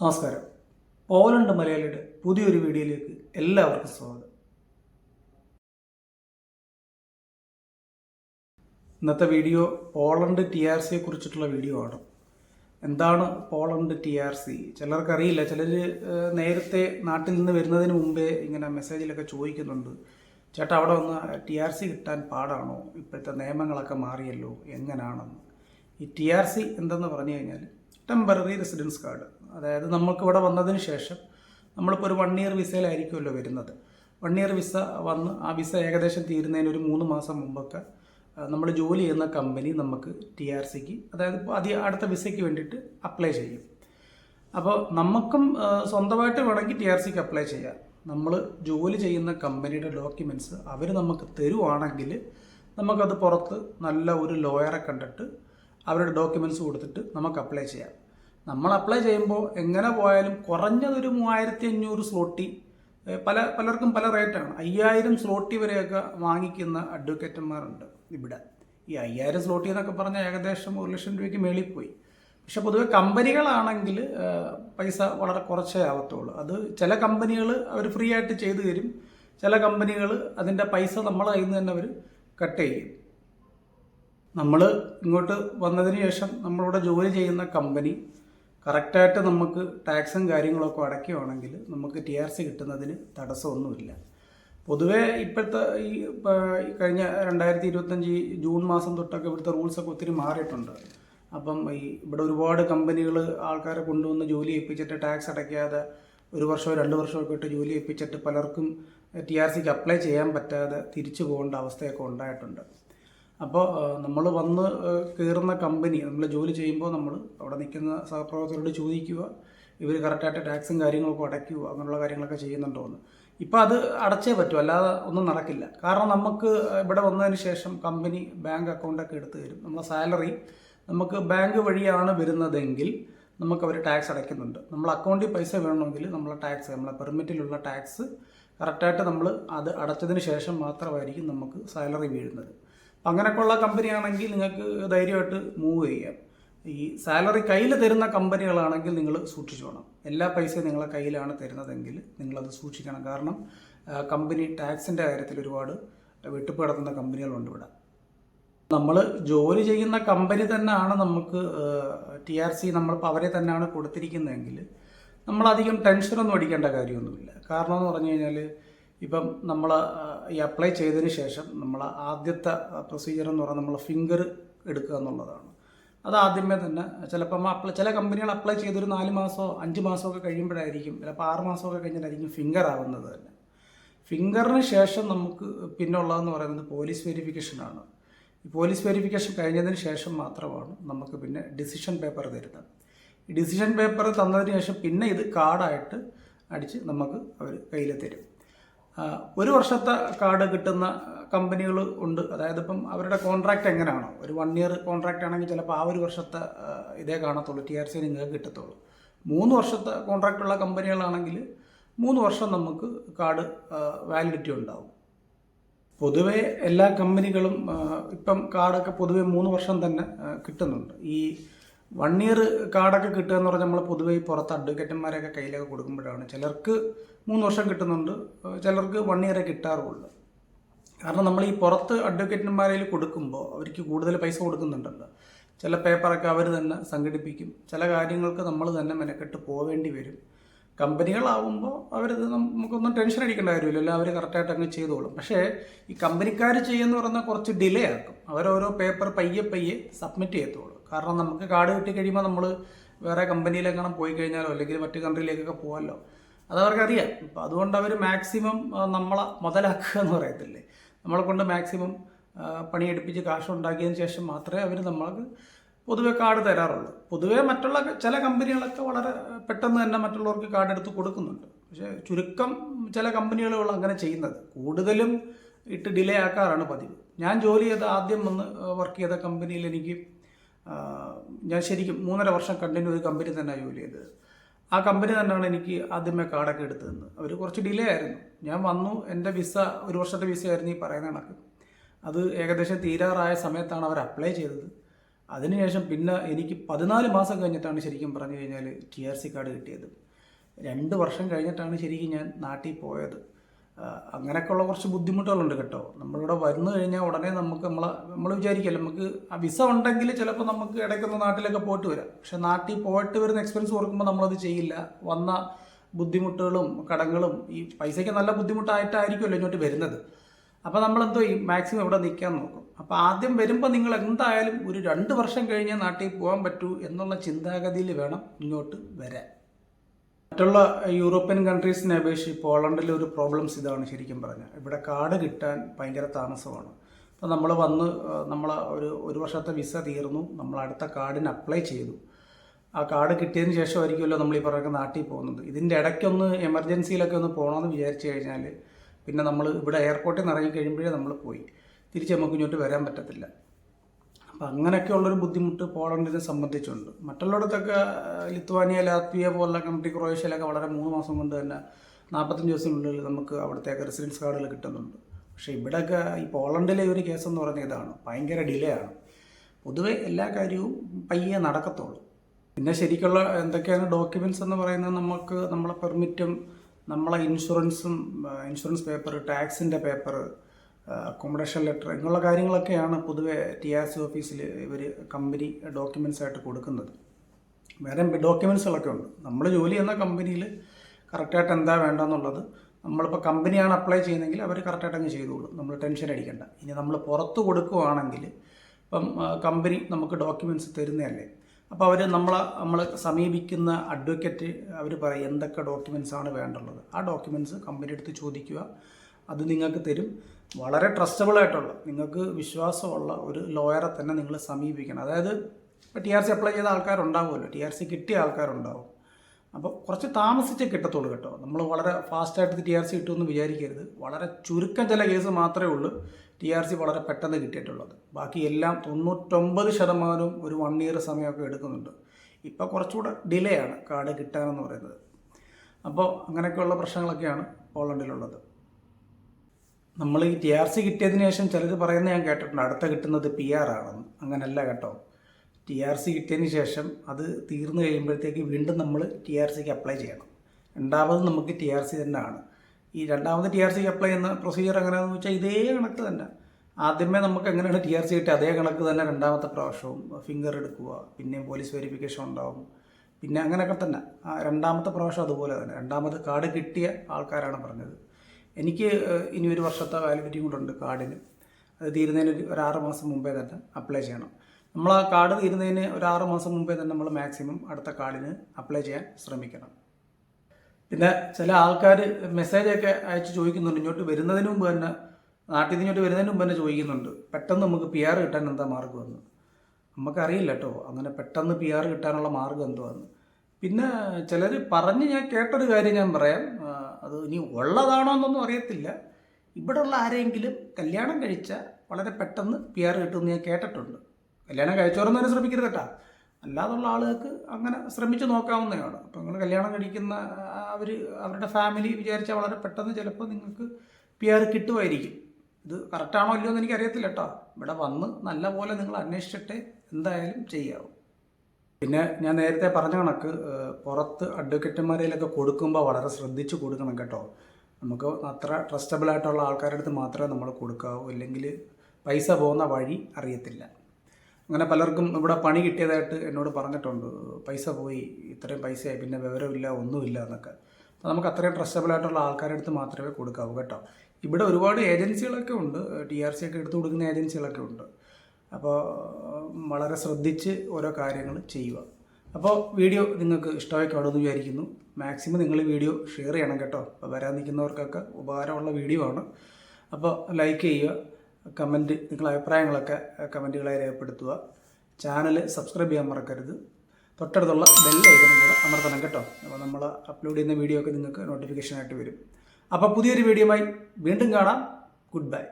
നമസ്കാരം. പോലണ്ട് മലയാളിയുടെ പുതിയൊരു വീഡിയോയിലേക്ക് എല്ലാവർക്കും സ്വാഗതം. ഇന്നത്തെ വീഡിയോ പോളണ്ട് ടി ആർ സിയെ കുറിച്ചിട്ടുള്ള വീഡിയോ ആണ്. എന്താണ് പോളണ്ട് ടി ആർ സി? ചിലർക്കറിയില്ല. ചിലർ നേരത്തെ നാട്ടിൽ നിന്ന് വരുന്നതിന് മുമ്പേ ഇങ്ങനെ മെസ്സേജിലൊക്കെ ചോദിക്കുന്നുണ്ട്. ചേട്ടാ അവിടെ വന്ന് ടി ആർ സി കിട്ടാൻ പാടാണോ? ഇപ്പോഴത്തെ നിയമങ്ങളൊക്കെ മാറിയല്ലോ? എങ്ങനെയാണെന്ന് ഈ ടി ആർ സി എന്തെന്ന് പറഞ്ഞു കഴിഞ്ഞാൽ ടെമ്പററി റെസിഡൻസ് കാർഡ്. അതായത് നമ്മൾക്കിവിടെ വന്നതിന് ശേഷം നമ്മളിപ്പോൾ ഒരു വൺ ഇയർ വിസയിലായിരിക്കുമല്ലോ വരുന്നത്. വൺ ഇയർ വിസ വന്ന് ആ വിസ ഏകദേശം തീരുന്നതിന് ഒരു മൂന്ന് മാസം മുമ്പൊക്കെ നമ്മൾ ജോലി ചെയ്യുന്ന കമ്പനി നമുക്ക് ടി ആർ സിക്ക് അതായത് ഇപ്പോൾ അതി അടുത്ത വിസയ്ക്ക് വേണ്ടിയിട്ട് അപ്ലൈ ചെയ്യും. അപ്പോൾ നമുക്കും സ്വന്തമായിട്ട് വേണമെങ്കിൽ ടി ആർ സിക്ക് അപ്ലൈ ചെയ്യാം. നമ്മൾ ജോലി ചെയ്യുന്ന കമ്പനിയുടെ ഡോക്യുമെന്റ്സ് അവർ നമുക്ക് തരുവാണെങ്കിൽ നമുക്കത് പുറത്ത് നല്ല ഒരു ലോയറെ കണ്ടിട്ട് അവരുടെ ഡോക്യുമെന്റ്സ് കൊടുത്തിട്ട് നമുക്ക് അപ്ലൈ ചെയ്യാം. നമ്മൾ അപ്ലൈ ചെയ്യുമ്പോൾ എങ്ങനെ പോയാലും കുറഞ്ഞതൊരു മൂവായിരത്തി അഞ്ഞൂറ് സ്ലോട്ടി പല പലർക്കും പല റേറ്റാണ് അയ്യായിരം സ്ലോട്ടി വരെയൊക്കെ വാങ്ങിക്കുന്ന അഡ്വക്കേറ്റന്മാരുണ്ട് ഇവിടെ. ഈ അയ്യായിരം സ്ലോട്ടി എന്നൊക്കെ പറഞ്ഞാൽ ഏകദേശം ഒരു ലക്ഷം രൂപയ്ക്ക് മേളിൽ പോയി. പക്ഷെ പൊതുവെ കമ്പനികളാണെങ്കിൽ പൈസ വളരെ കുറച്ചേ ആവത്തുള്ളൂ. അത് ചില കമ്പനികൾ അവർ ഫ്രീ ആയിട്ട് ചെയ്തു തരും. ചില കമ്പനികൾ അതിന്റെ പൈസ നമ്മളെ കയ്യിൽ നിന്ന് തന്നെ അവർ കട്ട് ചെയ്യും. നമ്മൾ ഇങ്ങോട്ട് വന്നതിന് ശേഷം നമ്മളിവിടെ ജോലി ചെയ്യുന്ന കമ്പനി കറക്റ്റായിട്ട് നമുക്ക് ടാക്സും കാര്യങ്ങളൊക്കെ അടയ്ക്കുകയാണെങ്കിൽ നമുക്ക് ടി ആർ സി കിട്ടുന്നതിന് തടസ്സമൊന്നുമില്ല. പൊതുവേ ഇപ്പോഴത്തെ ഈ കഴിഞ്ഞ രണ്ടായിരത്തി ഇരുപത്തഞ്ച് ജൂൺ മാസം തൊട്ടൊക്കെ ഇവിടുത്തെ റൂൾസൊക്കെ ഒത്തിരി മാറിയിട്ടുണ്ട്. അപ്പം ഈ ഇവിടെ ഒരുപാട് കമ്പനികൾ ആൾക്കാരെ കൊണ്ടുവന്ന് ജോലി ഏൽപ്പിച്ചിട്ട് ടാക്സ് അടയ്ക്കാതെ ഒരു വർഷമോ രണ്ട് വർഷമൊക്കെ ഇട്ട് ജോലി ഏൽപ്പിച്ചിട്ട് പലർക്കും ടി ആർ സിക്ക് അപ്ലൈ ചെയ്യാൻ പറ്റാതെ തിരിച്ചു പോകേണ്ട അവസ്ഥയൊക്കെ ഉണ്ടായിട്ടുണ്ട്. അപ്പോൾ നമ്മൾ വന്ന് കയറുന്ന കമ്പനി നമ്മൾ ജോലി ചെയ്യുമ്പോൾ നമ്മൾ അവിടെ നിൽക്കുന്ന സഹപ്രവർത്തകരോട് ചോദിക്കുക ഇവർ കറക്റ്റായിട്ട് ടാക്സും കാര്യങ്ങളൊക്കെ അടയ്ക്കുക അങ്ങനെയുള്ള കാര്യങ്ങളൊക്കെ ചെയ്യുന്നുണ്ടോ എന്ന്. ഇപ്പോൾ അത് അടച്ചേ പറ്റൂ അല്ലാതെ ഒന്നും നടക്കില്ല. കാരണം നമുക്ക് ഇവിടെ വന്നതിന് ശേഷം കമ്പനി ബാങ്ക് അക്കൗണ്ടൊക്കെ എടുത്തു തരും. നമ്മളെ സാലറി നമുക്ക് ബാങ്ക് വഴിയാണ് വരുന്നതെങ്കിൽ നമുക്ക് അവർ ടാക്സ് അടയ്ക്കുന്നുണ്ട്. നമ്മൾ അക്കൗണ്ടിൽ പൈസ വേണമെങ്കിൽ നമ്മളെ ടാക്സ് നമ്മളെ പെർമിറ്റിലുള്ള ടാക്സ് കറക്റ്റായിട്ട് നമ്മൾ അത് അടച്ചതിന് ശേഷം മാത്രമായിരിക്കും നമുക്ക് സാലറി വീഴുന്നത്. അങ്ങനെയൊക്കെയുള്ള കമ്പനിയാണെങ്കിൽ നിങ്ങൾക്ക് ധൈര്യമായിട്ട് മൂവ് ചെയ്യാം. ഈ സാലറി കയ്യിൽ തരുന്ന കമ്പനികളാണെങ്കിൽ നിങ്ങൾ സൂക്ഷിച്ചു സൂക്ഷിച്ചോണം. എല്ലാ പൈസയും നിങ്ങളെ കയ്യിലാണ് തരുന്നതെങ്കിൽ നിങ്ങളത് സൂക്ഷിക്കണം. കാരണം കമ്പനി ടാക്സിന്റെ കാര്യത്തിൽ ഒരുപാട് വെട്ടിപ്പ് കിടത്തുന്ന കമ്പനികളുണ്ട് ഇവിടെ. നമ്മൾ ജോലി ചെയ്യുന്ന കമ്പനി തന്നെയാണ് നമുക്ക് ടി ആർ സി നമ്മളിപ്പോൾ അവരെ തന്നെയാണ് കൊടുത്തിരിക്കുന്നതെങ്കിൽ നമ്മളധികം ടെൻഷനൊന്നും അടിക്കേണ്ട കാര്യമൊന്നുമില്ല. കാരണം എന്ന് പറഞ്ഞു കഴിഞ്ഞാൽ ഇപ്പം നമ്മൾ ഈ അപ്ലൈ ചെയ്തതിന് ശേഷം നമ്മൾ ആദ്യത്തെ പ്രൊസീജിയർ എന്ന് പറഞ്ഞാൽ നമ്മൾ ഫിംഗർ എടുക്കുക എന്നുള്ളതാണ്. അത് ആദ്യമേ തന്നെ ചിലപ്പം അപ്ലൈ ചില കമ്പനികൾ അപ്ലൈ ചെയ്തൊരു നാല് മാസമോ അഞ്ച് മാസമോ ഒക്കെ കഴിയുമ്പോഴായിരിക്കും ചിലപ്പോൾ ആറ് മാസമൊക്കെ കഴിഞ്ഞിട്ടായിരിക്കും ഫിംഗർ ആവുന്നത് തന്നെ. ഫിംഗറിന് ശേഷം നമുക്ക് പിന്നുള്ളതെന്ന് പറയുന്നത് പോലീസ് വെരിഫിക്കേഷനാണ് ഈ പോലീസ് വെരിഫിക്കേഷൻ കഴിഞ്ഞതിന് ശേഷം മാത്രമാണ് നമുക്ക് പിന്നെ ഡിസിഷൻ പേപ്പർ തരുന്നത്. ഈ ഡിസിഷൻ പേപ്പർ തന്നതിന് ശേഷം പിന്നെ ഇത് കാർഡായിട്ട് അടിച്ച് നമുക്ക് അവർ കയ്യിൽ തരും. ഒരു വർഷത്തെ കാർഡ് കിട്ടുന്ന കമ്പനികൾ ഉണ്ട്. അതായത് ഇപ്പം അവരുടെ കോൺട്രാക്ട് എങ്ങനെയാണോ? ഒരു വൺ ഇയർ കോൺട്രാക്റ്റ് ആണെങ്കിൽ ചിലപ്പോൾ ആ ഒരു വർഷത്തെ ഇതേ കാണത്തുള്ളൂ. ടി ആർ സി നിങ്ങൾക്ക് കിട്ടത്തുള്ളൂ. മൂന്ന് വർഷത്തെ കോൺട്രാക്റ്റ് ഉള്ള കമ്പനികളാണെങ്കിൽ മൂന്ന് വർഷം നമുക്ക് കാർഡ് വാലിഡിറ്റി ഉണ്ടാവും. പൊതുവേ എല്ലാ കമ്പനികളും ഇപ്പം കാർഡൊക്കെ പൊതുവേ മൂന്ന് വർഷം തന്നെ കിട്ടുന്നുണ്ട്. ഈ വൺ ഇയർ കാർഡൊക്കെ കിട്ടുക എന്ന് പറഞ്ഞാൽ നമ്മൾ പൊതുവേ പുറത്ത് അഡ്വക്കേറ്റന്മാരെയൊക്കെ കയ്യിലൊക്കെ കൊടുക്കുമ്പോഴാണ്. ചിലർക്ക് മൂന്ന് വർഷം കിട്ടുന്നുണ്ട്. ചിലർക്ക് വൺ ഇയറെ കിട്ടാറുള്ളൂ. കാരണം നമ്മൾ ഈ പുറത്ത് അഡ്വക്കേറ്റന്മാരിൽ കൊടുക്കുമ്പോൾ അവർക്ക് കൂടുതൽ പൈസ കൊടുക്കുന്നുണ്ടല്ലോ. ചില പേപ്പറൊക്കെ അവർ തന്നെ സംഘടിപ്പിക്കും. ചില കാര്യങ്ങൾക്ക് നമ്മൾ തന്നെ മെനക്കെട്ട് പോവേണ്ടി വരും. കമ്പനികളാവുമ്പോൾ അവരത് നമുക്കൊന്നും ടെൻഷൻ അടിക്കേണ്ട കാര്യമില്ലല്ലോ അവർ കറക്റ്റായിട്ട് അങ്ങ് ചെയ്തോളും. പക്ഷേ ഈ കമ്പനിക്കാർ ചെയ്യുന്ന പറഞ്ഞാൽ കുറച്ച് ഡിലേ ആക്കും. അവരോരോ പേപ്പർ പയ്യെ പയ്യെ സബ്മിറ്റ് ചെയ്യത്തുള്ളൂ കാരണം നമുക്ക് കാർഡ് കിട്ടി കഴിയുമ്പോൾ നമ്മൾ വേറെ കമ്പനിയിലെങ്ങനെ പോയി കഴിഞ്ഞാലോ അല്ലെങ്കിൽ മറ്റു കൺട്രിയിലേക്കൊക്കെ പോകാമല്ലോ അതവർക്കറിയാം അപ്പം അതുകൊണ്ട് അവർ മാക്സിമം നമ്മളെ മുതലാക്കുക എന്ന് പറയത്തില്ലേ. നമ്മളെ കൊണ്ട് മാക്സിമം പണിയെടുപ്പിച്ച് കാശ് ഉണ്ടാക്കിയതിന് ശേഷം മാത്രമേ അവർ നമ്മൾക്ക് പൊതുവെ കാർഡ് തരാറുള്ളൂ. പൊതുവേ മറ്റുള്ള ചില കമ്പനികളൊക്കെ വളരെ പെട്ടെന്ന് തന്നെ മറ്റുള്ളവർക്ക് കാർഡ് എടുത്ത് കൊടുക്കുന്നുണ്ട്. പക്ഷേ ചുരുക്കം ചില കമ്പനികളുള്ള അങ്ങനെ ചെയ്യുന്നത്. കൂടുതലും ഇട്ട് ഡിലേ ആക്കാറാണ് പതിവ്. ഞാൻ ജോലി ചെയ്ത ആദ്യം വന്ന് വർക്ക് ചെയ്ത കമ്പനിയിൽ എനിക്ക് ഞാൻ ശരിക്കും മൂന്നര വർഷം കണ്ടിന്യൂ ഒരു കമ്പനി തന്നെ ജോലി ചെയ്തത്. ആ കമ്പനി തന്നെയാണ് എനിക്ക് ആദ്യമേ കാർഡൊക്കെ എടുത്തു തന്നത്. അവർ കുറച്ച് ഡിലേ ആയിരുന്നു. ഞാൻ വന്നു. എന്റെ വിസ ഒരു വർഷത്തെ വിസ ആയിരുന്നു ഈ പറയുന്ന കണക്ക്. അത് ഏകദേശം തീരാറായ സമയത്താണ് അവർ അപ്ലൈ ചെയ്തത്. അതിനുശേഷം പിന്നെ എനിക്ക് പതിനാല് മാസം കഴിഞ്ഞിട്ടാണ് ശരിക്കും പറഞ്ഞു കഴിഞ്ഞാൽ ടി ആർ സി കാർഡ് കിട്ടിയത്. രണ്ട് വർഷം കഴിഞ്ഞിട്ടാണ് ശരിക്കും ഞാൻ നാട്ടിൽ പോയത്. അങ്ങനെയൊക്കെയുള്ള കുറച്ച് ബുദ്ധിമുട്ടുകളുണ്ട് കേട്ടോ. നമ്മളിവിടെ വന്നു കഴിഞ്ഞാൽ ഉടനെ നമുക്ക് നമ്മൾ നമ്മൾ വിചാരിക്കല്ലോ നമുക്ക് ആ വിസ ഉണ്ടെങ്കിൽ ചിലപ്പോൾ നമുക്ക് ഇടയ്ക്കൊന്ന് നാട്ടിലൊക്കെ പോയിട്ട് വരാം. പക്ഷെ നാട്ടിൽ പോയിട്ട് വരുന്ന എക്സ്പെൻസ് ഓർക്കുമ്പോൾ നമ്മളത് ചെയ്യില്ല. വന്ന ബുദ്ധിമുട്ടുകളും കടങ്ങളും ഈ പൈസയ്ക്ക് നല്ല ബുദ്ധിമുട്ടായിട്ടായിരിക്കുമല്ലോ ഇങ്ങോട്ട് വരുന്നത്. അപ്പോൾ നമ്മളെന്തോ ഈ മാക്സിമം ഇവിടെ നിൽക്കാൻ നോക്കും. അപ്പോൾ ആദ്യം വരുമ്പോൾ നിങ്ങൾ എന്തായാലും ഒരു രണ്ട് വർഷം കഴിഞ്ഞാൽ നാട്ടിൽ പോകാൻ പറ്റൂ എന്നുള്ള ചിന്താഗതിയിൽ വേണം ഇങ്ങോട്ട് വരാൻ. മറ്റുള്ള യൂറോപ്യൻ കൺട്രീസിനെ അപേക്ഷിച്ച് പോളണ്ടിലെ ഒരു പ്രോബ്ലംസ് ഇതാണ് ശരിക്കും പറഞ്ഞാൽ. ഇവിടെ കാർഡ് കിട്ടാൻ ഭയങ്കര താമസമാണ്. അപ്പോൾ നമ്മൾ വന്ന് നമ്മൾ ഒരു ഒരു വർഷത്തെ വിസ തീർന്നു. നമ്മൾ അടുത്ത കാർഡിന് അപ്ലൈ ചെയ്തു. ആ കാർഡ് കിട്ടിയതിന് ശേഷമായിരിക്കുമല്ലോ നമ്മൾ ഈ പറയുന്ന നാട്ടിൽ പോകുന്നത്. ഇതിന്റെ ഇടയ്ക്കൊന്ന് എമർജൻസിയിലൊക്കെ ഒന്ന് പോകണമെന്ന് വിചാരിച്ചു കഴിഞ്ഞാൽ പിന്നെ നമ്മൾ ഇവിടെ എയർപോർട്ടിൽ നിന്ന് ഇറങ്ങി കഴിയുമ്പോഴേ നമ്മൾ പോയി. തിരിച്ച് നമുക്ക് ഇങ്ങോട്ട് വരാൻ പറ്റത്തില്ല. അപ്പം അങ്ങനെയൊക്കെയുള്ളൊരു ബുദ്ധിമുട്ട് പോളണ്ടിനെ സംബന്ധിച്ചുണ്ട്. മറ്റുള്ളിടത്തൊക്കെ ലിത്വാനിയ ലാത്വിയ പോലുള്ള കൺട്രി ക്രൊയേഷ്യയിലൊക്കെ വളരെ മൂന്ന് മാസം കൊണ്ട് തന്നെ നാൽപ്പത്തഞ്ച് ദിവസത്തിനുള്ളിൽ നമുക്ക് അവിടുത്തെ റെസിഡൻസ് കാർഡുകൾ കിട്ടുന്നുണ്ട്. പക്ഷേ ഇവിടെയൊക്കെ ഈ പോളണ്ടിലെ ഒരു കേസ് എന്ന് പറയുന്നത് ഇതാണ്. ഭയങ്കര ഡിലേ ആണ്. പൊതുവെ എല്ലാ കാര്യവും പയ്യെ നടക്കത്തുള്ളൂ. പിന്നെ ശരിക്കുള്ള എന്തൊക്കെയാണ് ഡോക്യുമെന്റ്സ് എന്ന് പറയുന്നത് നമുക്ക് നമ്മളെ പെർമിറ്റും നമ്മളെ ഇൻഷുറൻസും ഇൻഷുറൻസ് പേപ്പർ ടാക്സിന്റെ പേപ്പർ അക്കോമഡേഷൻ ലെറ്റർ ഇങ്ങനെയുള്ള കാര്യങ്ങളൊക്കെയാണ് പൊതുവെ ടി ആർ സി ഓഫീസിൽ ഇവർ കമ്പനി ഡോക്യുമെൻസ് ആയിട്ട് കൊടുക്കുന്നത്. വേറെ ഡോക്യുമെൻസുകളൊക്കെ ഉണ്ട്. നമ്മൾ ജോലി ചെയ്യുന്ന കമ്പനിയിൽ കറക്റ്റായിട്ട് എന്താ വേണ്ടെന്നുള്ളത് നമ്മളിപ്പോൾ കമ്പനിയാണ് അപ്ലൈ ചെയ്യുന്നതെങ്കിൽ അവർ കറക്റ്റായിട്ട് അങ്ങ് ചെയ്തോളും നമ്മൾ ടെൻഷൻ അടിക്കേണ്ട. ഇനി നമ്മൾ പുറത്ത് കൊടുക്കുവാണെങ്കിൽ ഇപ്പം കമ്പനി നമുക്ക് ഡോക്യുമെന്റ്സ് തരുന്നതല്ലേ? അപ്പോൾ അവർ നമ്മൾ നമ്മൾ സമീപിക്കുന്ന അഡ്വക്കേറ്റ് അവർ പറയും എന്തൊക്കെ ഡോക്യുമെന്റ്സ് ആണ് വേണ്ടുള്ളത്? ആ ഡോക്യുമെന്റ്സ് കമ്പനി എടുത്ത് ചോദിക്കുക. അത് നിങ്ങൾക്ക് തരും. വളരെ ട്രസ്റ്റബിൾ ആയിട്ടുള്ള നിങ്ങൾക്ക് വിശ്വാസമുള്ള ഒരു ലോയറെ തന്നെ നിങ്ങൾ സമീപിക്കണം. അതായത് ഇപ്പോൾ ടി ആർ സി അപ്ലൈ ചെയ്ത ആൾക്കാരുണ്ടാവുമല്ലോ. ടി ആർ സി കിട്ടിയ ആൾക്കാരുണ്ടാവും. അപ്പോൾ കുറച്ച് താമസിച്ചേ കിട്ടത്തുള്ളൂ കേട്ടോ. നമ്മൾ വളരെ ഫാസ്റ്റായിട്ട് ടി ആർ സി കിട്ടുമെന്ന് വിചാരിക്കരുത്. വളരെ ചുരുക്കം ചില കേസ് മാത്രമേ ഉള്ളൂ ടി ആർ സി വളരെ പെട്ടെന്ന് കിട്ടിയിട്ടുള്ളത്. ബാക്കി എല്ലാം തൊണ്ണൂറ്റൊമ്പത് ശതമാനവും ഒരു വൺ ഇയർ സമയമൊക്കെ എടുക്കുന്നുണ്ട്. ഇപ്പോൾ കുറച്ചുകൂടെ ഡിലേ ആണ് കാർഡ് കിട്ടാനെന്ന് പറയുന്നത്. അപ്പോൾ അങ്ങനെയൊക്കെയുള്ള പ്രശ്നങ്ങളൊക്കെയാണ് പോളണ്ടിലുള്ളത്. നമ്മൾ ഈ ടി ആർ സി കിട്ടിയതിന് ശേഷം ചിലർ പറയുന്നത് ഞാൻ കേട്ടിട്ടുണ്ട് അടുത്ത കിട്ടുന്നത് പി ആർ ആണെന്ന്. അങ്ങനല്ല കേട്ടോ. ടി ആർ സി കിട്ടിയതിന് ശേഷം അത് തീർന്നു കഴിയുമ്പോഴത്തേക്ക് വീണ്ടും നമ്മൾ ടി ആർ സിക്ക് അപ്ലൈ ചെയ്യണം. രണ്ടാമത് നമുക്ക് ടി ആർ സി തന്നെയാണ്. ഈ രണ്ടാമത് ടി ആർ സിക്ക് അപ്ലൈ ചെയ്യുന്ന പ്രൊസീജിയർ എങ്ങനെയാണെന്ന് വെച്ചാൽ ഇതേ കണക്ക് തന്നെ. ആദ്യമേ നമുക്ക് എങ്ങനെയാണ് ടി ആർ സി കിട്ടിയ അതേ കണക്ക് തന്നെ രണ്ടാമത്തെ പ്രാവശ്യവും ഫിംഗർ എടുക്കുക പിന്നെ പോലീസ് വെരിഫിക്കേഷൻ ഉണ്ടാവും. പിന്നെ അങ്ങനെയൊക്കെ തന്നെ. രണ്ടാമത്തെ പ്രാവശ്യം അതുപോലെ തന്നെ. രണ്ടാമത് കാർഡ് കിട്ടിയ ആൾക്കാരാണ് പറഞ്ഞത്. എനിക്ക് ഇനി ഒരു വർഷത്തെ വാലിഡിറ്റി കൊണ്ടുണ്ട് കാർഡിന്. അത് തീരുന്നതിന് ഒരു ആറ് മാസം മുമ്പേ തന്നെ അപ്ലൈ ചെയ്യണം. നമ്മൾ ആ കാർഡ് തീരുന്നതിന് ഒരു ആറ് മാസം മുമ്പേ തന്നെ നമ്മൾ മാക്സിമം അടുത്ത കാർഡിന് അപ്ലൈ ചെയ്യാൻ ശ്രമിക്കണം. പിന്നെ ചില ആൾക്കാർ മെസ്സേജൊക്കെ അയച്ച് ചോദിക്കുന്നുണ്ട്. ഇങ്ങോട്ട് വരുന്നതിന് മുമ്പ് തന്നെ നാട്ടിൽ നിന്ന് ഇങ്ങോട്ട് വരുന്നതിന് മുമ്പ് തന്നെ ചോദിക്കുന്നുണ്ട്. പെട്ടെന്ന് നമുക്ക് പി ആർ കിട്ടാൻ എന്താ മാർഗമെന്ന് നമുക്കറിയില്ല കേട്ടോ. അങ്ങനെ പെട്ടെന്ന് പി ആർ കിട്ടാനുള്ള മാർഗം എന്തുവാന്ന്. പിന്നെ ചിലർ പറഞ്ഞ് ഞാൻ കേട്ടൊരു കാര്യം ഞാൻ പറയാം. അത് ഇനി ഉള്ളതാണോ എന്നൊന്നും അറിയത്തില്ല. ഇവിടെയുള്ള ആരെങ്കിലും കല്യാണം കഴിച്ച വളരെ പെട്ടെന്ന് പി ആർ കിട്ടുമെന്ന് ഞാൻ കേട്ടിട്ടുണ്ട്. കല്യാണം കഴിച്ചവരൊന്നും അതിന് ശ്രമിക്കരുത് കേട്ടാ. അല്ലാതുള്ള ആളുകൾക്ക് അങ്ങനെ ശ്രമിച്ചു നോക്കാവുന്നതാണ്. അപ്പോൾ നിങ്ങൾ കല്യാണം കഴിക്കുന്ന അവർ അവരുടെ ഫാമിലി വിചാരിച്ചാൽ വളരെ പെട്ടെന്ന് ചിലപ്പോൾ നിങ്ങൾക്ക് പി ആർ കിട്ടുമായിരിക്കും. ഇത് കറക്റ്റാണോ ഇല്ലയോ എന്ന് എനിക്കറിയത്തില്ല കേട്ടോ. ഇവിടെ വന്ന് നല്ല പോലെ നിങ്ങൾ അന്വേഷിച്ചിട്ടേ എന്തായാലും ചെയ്യാവൂ. പിന്നെ ഞാൻ നേരത്തെ പറഞ്ഞ കണക്ക് പുറത്ത് അഡ്വക്കേറ്റുമാരെയിലൊക്കെ കൊടുക്കുമ്പോൾ വളരെ ശ്രദ്ധിച്ച് കൊടുക്കണം കേട്ടോ. നമുക്ക് അത്ര ട്രസ്റ്റബിൾ ആയിട്ടുള്ള ആൾക്കാരുടെ അടുത്ത് മാത്രമേ നമ്മൾ കൊടുക്കാവൂ. ഇല്ലെങ്കിൽ പൈസ പോകുന്ന വഴി അറിയത്തില്ല. അങ്ങനെ പലർക്കും ഇവിടെ പണി കിട്ടിയതായിട്ട് എന്നോട് പറഞ്ഞിട്ടുണ്ട്. പൈസ പോയി ഇത്രയും പൈസയായി പിന്നെ വിവരമില്ല ഒന്നുമില്ല എന്നൊക്കെ. അപ്പോൾ നമുക്ക് അത്രയും ട്രസ്റ്റബിൾ ആയിട്ടുള്ള ആൾക്കാരുടെ അടുത്ത് മാത്രമേ കൊടുക്കാവൂ കേട്ടോ. ഇവിടെ ഒരുപാട് ഏജൻസികളൊക്കെ ഉണ്ട്. ടി ആർ സി ഒക്കെ എടുത്തു കൊടുക്കുന്ന ഏജൻസികളൊക്കെ ഉണ്ട്. അപ്പോൾ വളരെ ശ്രദ്ധിച്ച് ഓരോ കാര്യങ്ങൾ ചെയ്യുക. അപ്പോൾ വീഡിയോ നിങ്ങൾക്ക് ഇഷ്ടമായി കാണുമെന്ന് വിചാരിക്കുന്നു. മാക്സിമം നിങ്ങൾ വീഡിയോ ഷെയർ ചെയ്യണം കേട്ടോ. അപ്പോൾ വരാൻ നിൽക്കുന്നവർക്കൊക്കെ ഉപകാരമുള്ള വീഡിയോ ആണ്. അപ്പോൾ ലൈക്ക് ചെയ്യുക കമന്റ് നിങ്ങളുടെ അഭിപ്രായങ്ങളൊക്കെ കമന്റുകളായി രേഖപ്പെടുത്തുക. ചാനൽ സബ്സ്ക്രൈബ് ചെയ്യാൻ മറക്കരുത്. തൊട്ടടുത്തുള്ള ബെൽ ഐക്കണും കൂടെ അമർത്തണം കേട്ടോ. അപ്പോൾ നമ്മൾ അപ്ലോഡ് ചെയ്യുന്ന വീഡിയോ ഒക്കെ നിങ്ങൾക്ക് നോട്ടിഫിക്കേഷനായിട്ട് വരും. അപ്പോൾ പുതിയൊരു വീഡിയോയുമായി വീണ്ടും കാണാം. Good bye